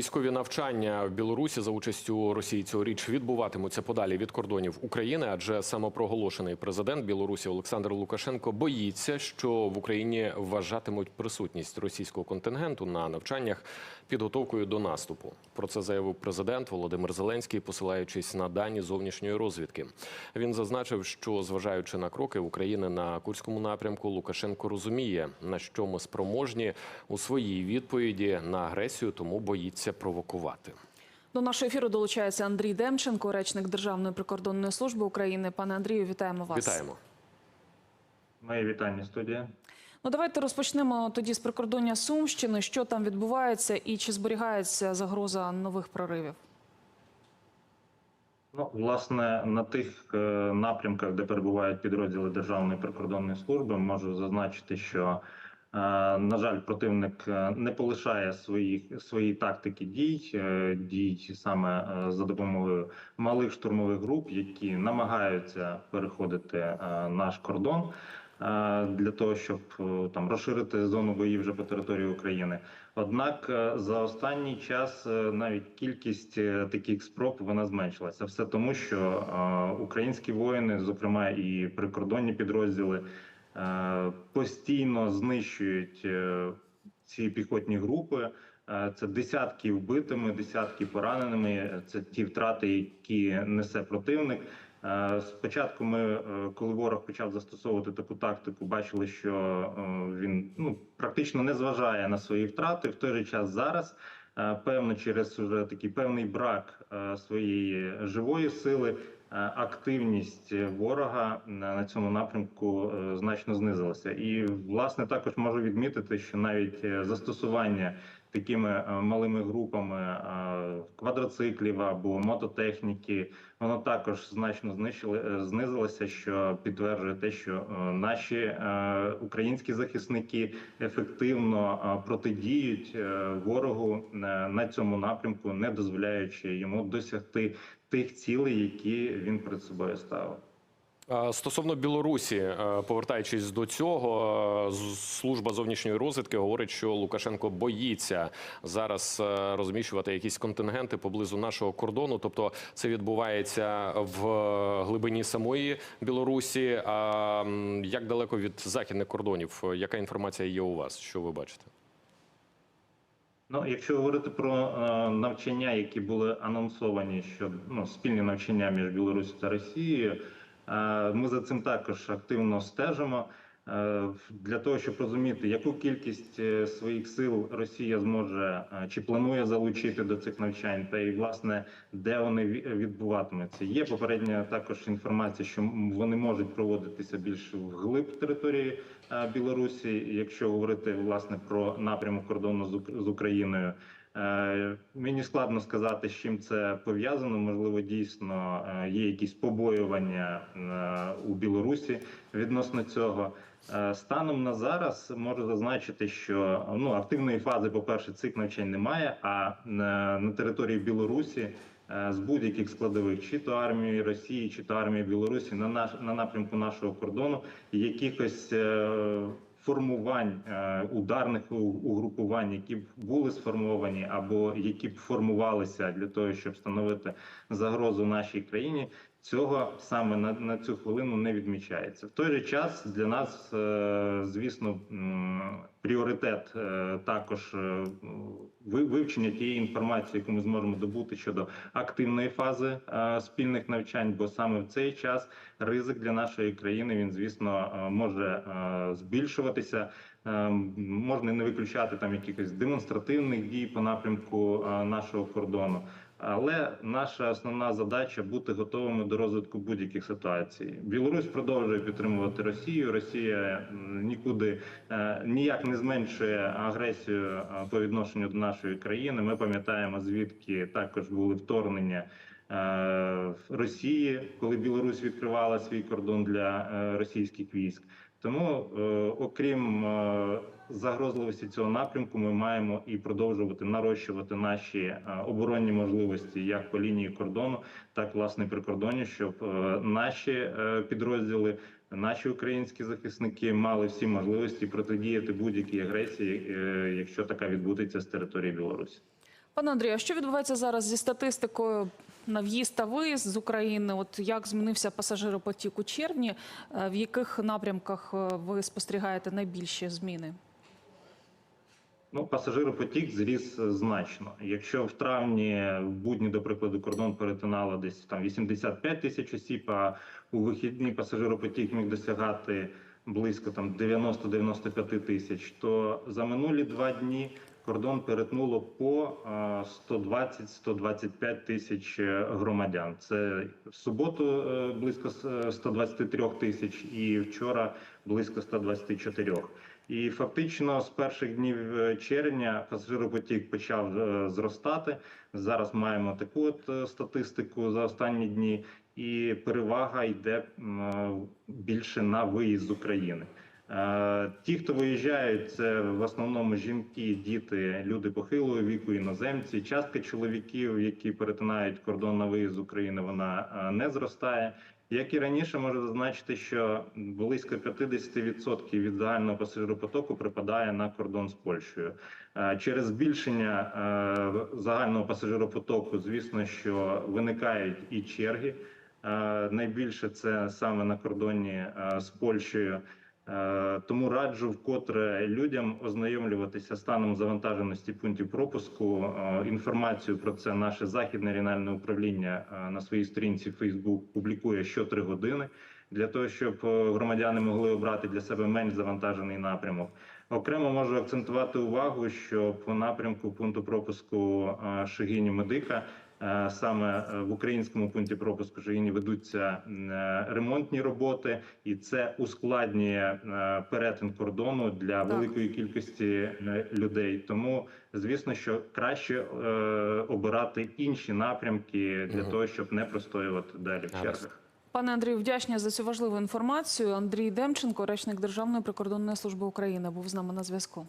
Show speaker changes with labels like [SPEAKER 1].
[SPEAKER 1] Військові навчання в Білорусі за участю Росії цьогоріч відбуватимуться подалі від кордонів України, адже самопроголошений президент Білорусі Олександр Лукашенко боїться, що в Україні вважатимуть присутність російського контингенту на навчаннях підготовкою до наступу. Про це заявив президент Володимир Зеленський, посилаючись на дані зовнішньої розвідки. Він зазначив, що зважаючи на кроки України на курському напрямку, Лукашенко розуміє, на що ми спроможні у своїй відповіді на агресію, тому боїться провокувати.
[SPEAKER 2] До нашого ефіру долучається Андрій Демченко, речник Державної прикордонної служби України. Пане Андрію, вітаємо вас.
[SPEAKER 1] Вітаємо.
[SPEAKER 3] Моє вітання студія.
[SPEAKER 2] Ну давайте розпочнемо тоді з прикордоння Сумщини. Що там відбувається, і чи зберігається загроза нових проривів?
[SPEAKER 3] Ну, власне, на тих е, напрямках, де перебувають підрозділи Державної прикордонної служби, можу зазначити, що, на жаль, противник е, не полишає своїх свої тактики дій, е, дій саме е, за допомогою малих штурмових груп, які намагаються переходити е, наш кордон. е, Для того щоб е, там розширити зону боїв вже по території України, однак е, за останній час е, навіть кількість е, таких спроб вона зменшилася. Все тому, що е, українські воїни, зокрема і прикордонні підрозділи, е, постійно знищують е, ці піхотні групи. Е, Це десятки вбитими, десятки пораненими. Це ті втрати, які несе противник. Е, Спочатку ми, е, коли ворог почав застосовувати таку тактику, бачили, що е, він ну практично не зважає на свої втрати. В той же час зараз, е, певно, через вже такий певний брак е, своєї живої сили, е, активність ворога на цьому напрямку е, значно знизилася. І власне також можу відмітити, що навіть е, застосування такими е, малими групами е, квадроциклів або мототехніки, воно також значно знищили е, знизилося, що підтверджує те, що наші українські захисники ефективно протидіють ворогу на цьому напрямку, не дозволяючи йому досягти тих цілей, які він перед собою ставив.
[SPEAKER 1] А Стосовно Білорусі, е, повертаючись до цього, е, служба зовнішньої розвідки говорить, що Лукашенко боїться зараз е, розміщувати якісь контингенти поблизу нашого кордону. Тобто це відбувається в глибині самої Білорусі. А як далеко від західних кордонів? Яка інформація є у вас? Що ви бачите?
[SPEAKER 3] Ну, якщо говорити про е, навчання, які були анонсовані, що ну спільні навчання між Білорусі та Росією, е, ми за цим також активно стежимо. Е, Для того щоб розуміти, яку кількість е, своїх сил Росія зможе е, чи планує залучити до цих навчань, та і власне де вони ві- відбуватимуться. Є попередня також інформація, що вони можуть проводитися більш вглиб території е, Білорусі. Якщо говорити власне про напрямок кордону з Україною. Е, Мені складно сказати, з чим це пов'язано. Можливо, дійсно е, є якісь побоювання е, у Білорусі відносно цього. Станом на зараз можу зазначити, що ну активної фази, по перше, цих навчань немає. А на, території Білорусі з будь-яких складових, чи то армії Росії, чи то армії Білорусі, на наш на напрямку нашого кордону якихось. Формувань е, ударних угрупувань, які б були сформовані, або які б формувалися для того, щоб становити загрозу нашій країні, цього саме на, на цю хвилину не відмічається. В той же час для нас, е, звісно, пріоритет е, також е, вивчення тієї інформації, яку ми зможемо добути щодо активної фази спільних навчань, бо саме в цей час ризик для нашої країни він, звісно, може збільшуватися. Е, Можна не виключати там якихось демонстративних дій по напрямку е, нашого кордону. Але наша основна задача бути готовими до розвитку будь-яких ситуацій. Білорусь продовжує підтримувати Росію. Росія нікуди е, ніяк не зменшує агресію по відношенню до нашої країни. Ми пам'ятаємо, звідки також були вторгнення. е, Росії, коли Білорусь відкривала свій кордон для російських військ, тому е, окрім е, загрозливості цього напрямку, ми маємо і продовжувати нарощувати наші е, оборонні можливості як по лінії кордону, так власне і прикордонні, щоб наші підрозділи, наші українські захисники мали всі можливості протидіяти будь-якій агресії, якщо така відбудеться з території Білорусі.
[SPEAKER 2] Пане Андрію, а що відбувається зараз зі статистикою на в'їзд та виїзд з України? От як змінився пасажиропотік у червні? Е, В яких напрямках е, ви спостерігаєте найбільші зміни?
[SPEAKER 3] Ну, пасажиропотік зріс е, значно. Якщо в травні в будні, до прикладу, кордон перетинало десь там 85 тисяч осіб, а у вихідні пасажиропотік міг досягати близько там 90-95 тисяч, то за минулі два дні кордон перетнуло по е, 120-125 тисяч е, громадян. Це в суботу е, близько с- 123 тисяч і вчора близько 124. І фактично з перших днів е, червня пасажиропотік почав е, зростати. Зараз маємо таку от е, статистику за останні дні, і перевага йде е, більше на виїзд з України. Е, Ті, хто виїжджають, це в основному жінки, діти, люди похилого віку, іноземці. Частка чоловіків, які перетинають кордон на виїзд з України, вона е, не зростає. Як і раніше, можу зазначити, що близько 50% від загального пасажиропотоку припадає на кордон з Польщею. Е, Через збільшення загального пасажиропотоку, звісно, що виникають і черги. Найбільше це саме на кордоні з Польщею. Е, Тому раджу вкотре людям ознайомлюватися станом завантаженості пунктів пропуску. Е, Інформацію про це наше західне регіональне управління е, на своїй сторінці Facebook публікує що три години для того, щоб громадяни могли обрати для себе менш завантажений напрямок. Окремо можу акцентувати увагу, що по напрямку пункту пропуску е, Шегині Медика е, саме е, в українському пункті пропуску Шегині ведуться ремонтні роботи, і це ускладнює перетин кордону для великої кількості людей. Тому звісно, що краще обирати інші напрямки для того, щоб не простоювати далі в чергах.
[SPEAKER 2] Пане Андрію, вдячні за цю важливу інформацію. Андрій Демченко, речник Державної прикордонної служби України, був з нами на зв'язку.